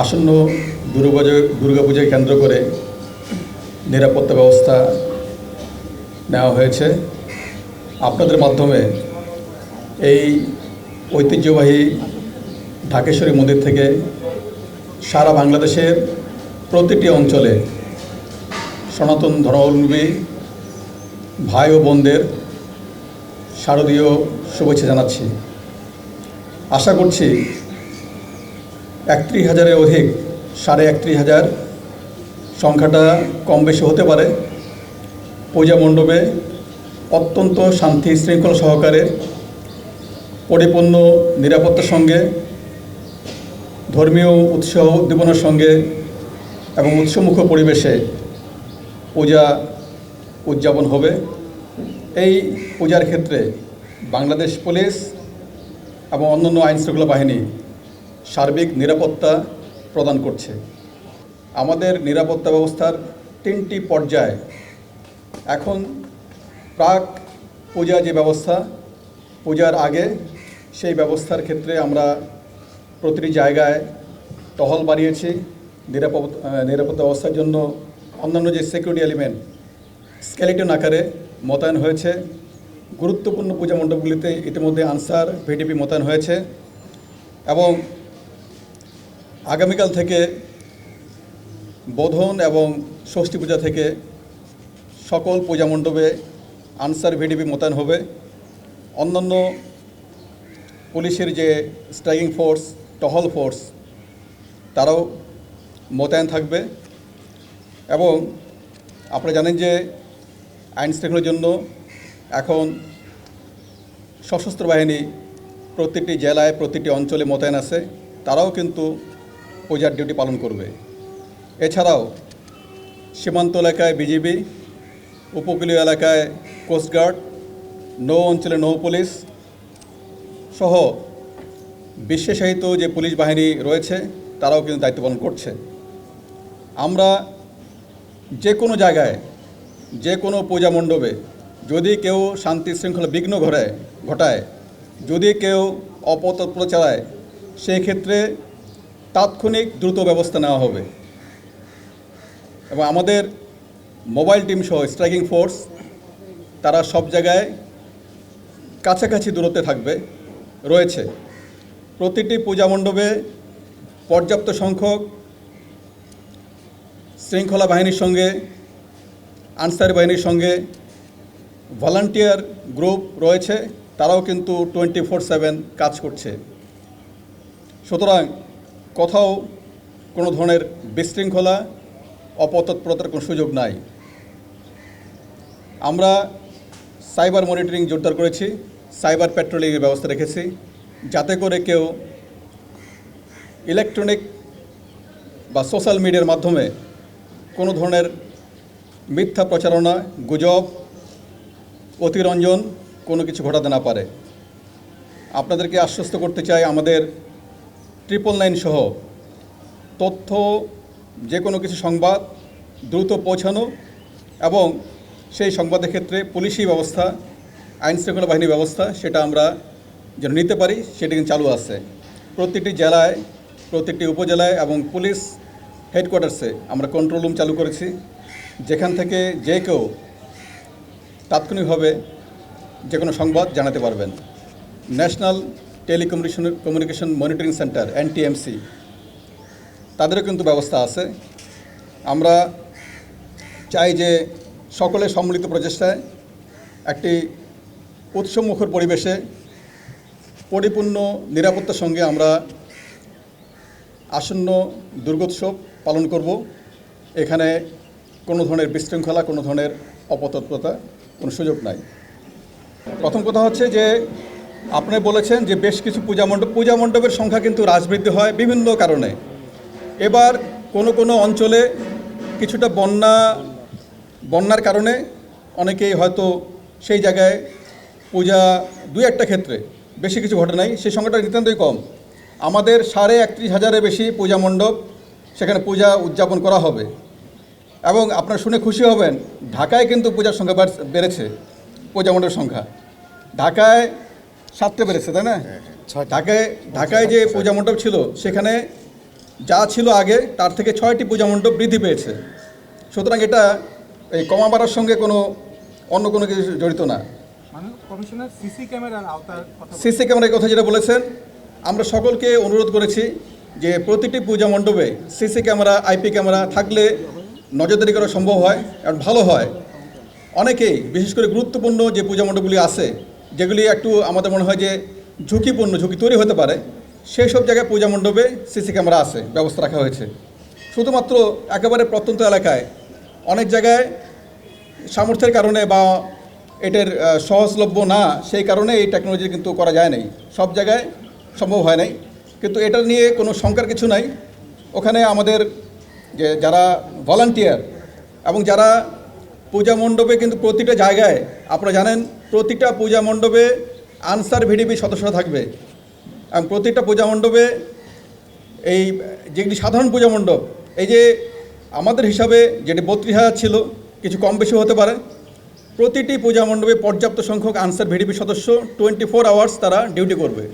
আসন্ন দুর্গাপুজো দুর্গাপূজাকে কেন্দ্র করে নিরাপত্তা ব্যবস্থা নেওয়া হয়েছে। আপনাদের মাধ্যমে এই ঐতিহ্যবাহী ঢাকেশ্বরী মন্দির থেকে সারা বাংলাদেশের প্রতিটি অঞ্চলে সনাতন ধর্মাবলম্বী ভাই ও বোনদের শারদীয় শুভেচ্ছা জানাচ্ছি। আশা করছি একত্রিশ হাজারের অধিক, সাড়ে একত্রিশ হাজার সংখ্যাটা কম বেশি হতে পারে। পূজা মণ্ডপে অত্যন্ত শান্তি শৃঙ্খলা সহকারে পরিপূর্ণ নিরাপত্তার সঙ্গে, ধর্মীয় উৎসাহ উদ্দীপনার সঙ্গে এবং উৎসমুখ পরিবেশে পূজা উদযাপন হবে। এই পূজার ক্ষেত্রে বাংলাদেশ পুলিশ এবং অন্যান্য আইনশৃঙ্খলা বাহিনী সার্বিক নিরাপত্তা প্রদান করছে। আমাদের নিরাপত্তা ব্যবস্থার তিনটি পর্যায়। এখন প্রাক পূজা যে ব্যবস্থা পূজার আগে সেই ব্যবস্থার ক্ষেত্রে আমরা প্রতিটি জায়গায় টহল বাড়িয়েছি। নিরাপদ আহ, নিরাপত্তা ব্যবস্থার জন্য অন্যান্য যে সিকিউরিটি এলিমেন্ট স্কেলেটন আকারে মোতায়েন হয়েছে। গুরুত্বপূর্ণ পূজা মণ্ডপগুলিতে ইতিমধ্যে আনসার ভিডিপি মোতায়েন হয়েছে। এবং আগামীকাল থেকে বোধন এবং ষষ্ঠী পূজা থেকে সকল পূজা মণ্ডপে আনসার ভিডিপি মোতায়েন হবে। অন্যান্য পুলিশের যে স্ট্রাইকিং ফোর্স, টহল ফোর্স, তারাও মোতায়েন থাকবে। এবং আপনারা জানেন যে আইন শৃঙ্খলার জন্য এখন সশস্ত্র বাহিনী প্রতিটি জেলায়, প্রতিটি অঞ্চলে মোতায়েন আছে। তারাও কিন্তু পূজার ডিউটি পালন করবে। এছাড়াও সীমান্ত এলাকায় বিজিবি, উপকূলীয় এলাকায় কোস্টগার্ড নৌ অঞ্চলে নৌ পুলিশ সহ বিশেষায়িত যে পুলিশ বাহিনী রয়েছে, তারাও কিন্তু দায়িত্ব পালন করছে। আমরা যে কোনো জায়গায়, যে কোনো পূজা মণ্ডপে যদি কেউ শান্তি শৃঙ্খলা বিঘ্ন ঘটায় ঘটায়, যদি কেউ অপতৎপর চালায়, সেই ক্ষেত্রে তাৎক্ষণিক দ্রুত ব্যবস্থা নেওয়া হবে। এবং আমাদের মোবাইল টিম সহ স্ট্রাইকিং ফোর্স, তারা সব জায়গায় কাছাকাছি দূরত্বে থাকবে, রয়েছে। প্রতিটি পূজা মণ্ডপে পর্যাপ্ত সংখ্যক শৃঙ্খলা বাহিনীর সঙ্গে, আনসার বাহিনীর সঙ্গে ভলান্টিয়ার গ্রুপ রয়েছে, তারাও কিন্তু টোয়েন্টি ফোর সেভেন কাজ করছে। সুতরাং কোথাও কোনো ধরনের বিশৃঙ্খলা, অপতৎপরতার কোনো সুযোগ নাই। আমরা সাইবার মনিটরিং জোরদার করেছি, সাইবার পেট্রোলিংয়ের ব্যবস্থা রেখেছি, যাতে করে কেউ ইলেকট্রনিক বা সোশ্যাল মিডিয়ার মাধ্যমে কোনো ধরনের মিথ্যা প্রচারণা, গুজব, অতিরঞ্জন কোনো কিছু ঘটাতে না পারে। আপনাদেরকে আশ্বস্ত করতে চাই আমাদের ট্রিপল নাইন সহ তথ্য যে কোনো কিছু সংবাদ দ্রুত পৌঁছানো এবং সেই সংবাদের ক্ষেত্রে পুলিশি ব্যবস্থা, আইন শৃঙ্খলা বাহিনীর ব্যবস্থা, সেটা আমরা যেন নিতে পারি, সেটা কিন্তু চালু আছে। প্রতিটি জেলায়, প্রতিটি উপজেলায় এবং পুলিশ হেডকোয়ার্টার্সে আমরা কন্ট্রোল রুম চালু করেছি, যেখান থেকে যে কেউ তাৎক্ষণিকভাবে যে কোনো সংবাদ জানাতে পারবেন। National telecommunication, communication monitoring centre, NTMC. তাদেরও কিন্তু ব্যবস্থা আছে। আমরা চাই যে সকলে সম্মিলিত প্রচেষ্টায় একটি উৎসমুখর পরিবেশে পরিপূর্ণ নিরাপত্তার সঙ্গে আমরা আসন্ন দুর্গোৎসব পালন করব। এখানে কোনো ধরনের বিশৃঙ্খলা, কোনো ধরনের অপতৎপরতা কোনো সুযোগ নাই। প্রথম কথা হচ্ছে যে আপনি বলেছেন যে বেশ কিছু পূজা মণ্ডপ, পূজা মণ্ডপের সংখ্যা কিন্তু হ্রাসবৃদ্ধি হয় বিভিন্ন কারণে। এবার কোনো কোনো অঞ্চলে কিছুটা বন্যা, বন্যার কারণে অনেকেই হয়তো সেই জায়গায় পূজা দুই একটা ক্ষেত্রে বেশি কিছু ঘটে নাই, সেই সংখ্যাটা নিতান্তই কম। আমাদের সাড়ে একত্রিশ হাজারের বেশি পূজা মণ্ডপ সেখানে পূজা উদযাপন করা হবে। এবং আপনারা শুনে খুশি হবেন, ঢাকায় কিন্তু পূজার সংখ্যা বেড়েছে পূজা মণ্ডপের সংখ্যা। ঢাকায় সাতটা বেড়েছে তাই না? ঢাকায় ঢাকায় যে পূজা মণ্ডপ ছিল সেখানে যা ছিল আগে তার থেকে ছয়টি পূজা মণ্ডপ বৃদ্ধি পেয়েছে। সুতরাং এটা এই কমা বাড়ার সঙ্গে কোনো অন্য কোনো কিছু জড়িত না। মানে কমিশনার সিসি ক্যামেরার আওতার কথা সিসি ক্যামেরার কথা যেটা বলেছেন আমরা সকলকে অনুরোধ করেছি যে প্রতিটি পূজা মণ্ডপে সিসি ক্যামেরা আইপি ক্যামেরা থাকলে নজরদারি করা সম্ভব হয় আর ভালো হয়। অনেকেই বিশেষ করে গুরুত্বপূর্ণ যে পূজা মণ্ডপগুলি আছে যেগুলি একটু আমাদের মনে হয় যে ঝুঁকিপূর্ণ, ঝুঁকি তৈরি হতে পারে, সেই সব জায়গায় পূজা মণ্ডপে সিসি ক্যামেরা আছে, ব্যবস্থা রাখা হয়েছে। শুধুমাত্র একেবারে প্রত্যন্ত এলাকায় অনেক জায়গায় সামর্থ্যের কারণে বা এটার সহজলভ্য না, সেই কারণে এই টেকনোলজি কিন্তু করা যায় নাই। সব জায়গায় সম্ভব হয় নাই। কিন্তু এটা নিয়ে কোনো শঙ্কার কিছু নাই। ওখানে আমাদের যে যারা ভলান্টিয়ার এবং যারা পূজা মণ্ডপে কিন্তু প্রতিটা জায়গায়, আপনারা জানেন প্রতিটা পূজা মণ্ডপে আনসার ভিডিপি সদস্য থাকবে। এবং প্রতিটা পূজা মণ্ডপে এই যেগুলি সাধারণ পূজা মণ্ডপ, এই যে আমাদের হিসাবে যেটি বত্রিশ হাজার ছিল, কিছু কম বেশি হতে পারে। প্রতিটি পূজা মণ্ডপে পর্যাপ্ত সংখ্যক আনসার ভিডিপি সদস্য টোয়েন্টি ফোর আওয়ার্স তারা ডিউটি করবে।